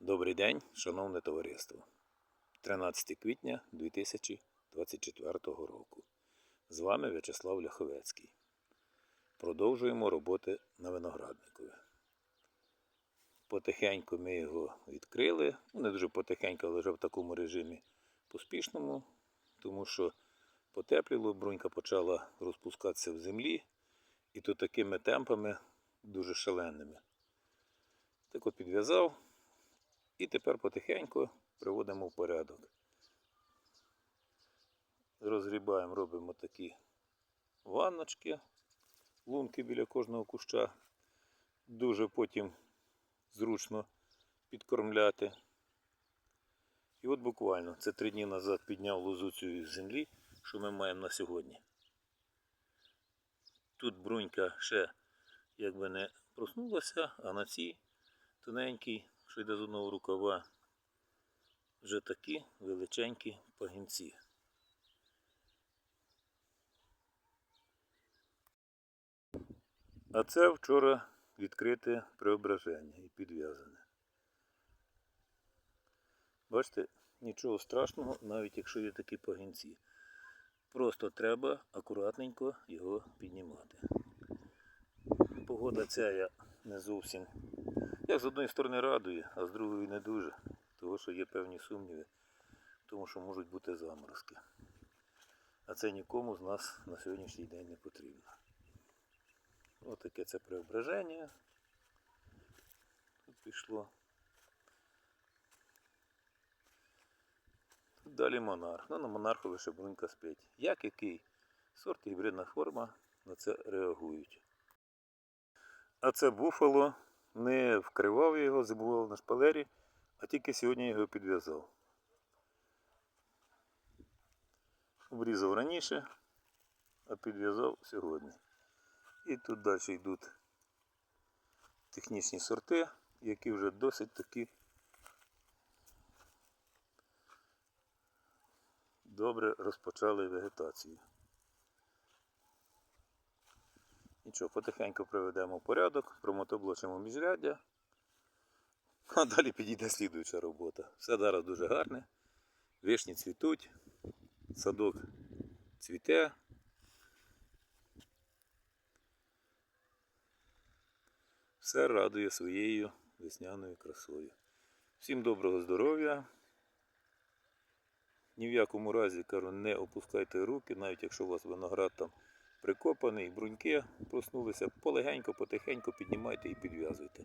Добрий день, шановне товариство. 13 квітня 2024 року. З вами В'ячеслав Ляховецький. Продовжуємо роботи на виноградникові. Потихеньку ми його відкрили. Ну, не дуже потихеньку, але вже в такому режимі поспішному, тому що потепліло, брунька почала розпускатися в землі, і то такими темпами дуже шаленими. Так от підв'язав. І тепер потихеньку приводимо в порядок. Розгрібаємо, робимо такі ванночки, лунки біля кожного куща. Дуже потім зручно підкормляти. І от буквально це три дні назад підняв лозу цю землі, що ми маємо на сьогодні. Тут брунька ще якби не проснулася, а на цій тоненькій що йде з одного рукава, вже такі величенькі пагінці. А це вчора відкрите преображення і підв'язане. Бачите, нічого страшного, навіть якщо є такі пагінці. Просто треба акуратненько його піднімати. Погода ця я не зовсім як з одної сторони радує, а з другої не дуже, тому що є певні сумніви, тому що можуть бути заморозки. А це нікому з нас на сьогоднішній день не потрібно. Ось таке це преображення. Тут пішло. Тут далі монарх. Ну на монарху лише брунька спить. Як який сорт і гібридна форма на це реагують. А це буфало не вкривав його, зимував на шпалері, а тільки сьогодні його підв'язав. Обрізав раніше, а підв'язав сьогодні. І тут далі йдуть технічні сорти, які вже досить таки добре розпочали вегетацію. Нічого, потихеньку приведемо в порядок, промотоблочимо міжряддя. А далі підійде слідуюча робота. Все зараз дуже гарне. Вишні цвітуть, садок цвіте. Все радує своєю весняною красою. Всім доброго здоров'я. Ні в якому разі кажу, не опускайте руки, навіть якщо у вас виноград там прикопаний, бруньки проснулися, полегенько, потихеньку піднімайте і підв'язуйте.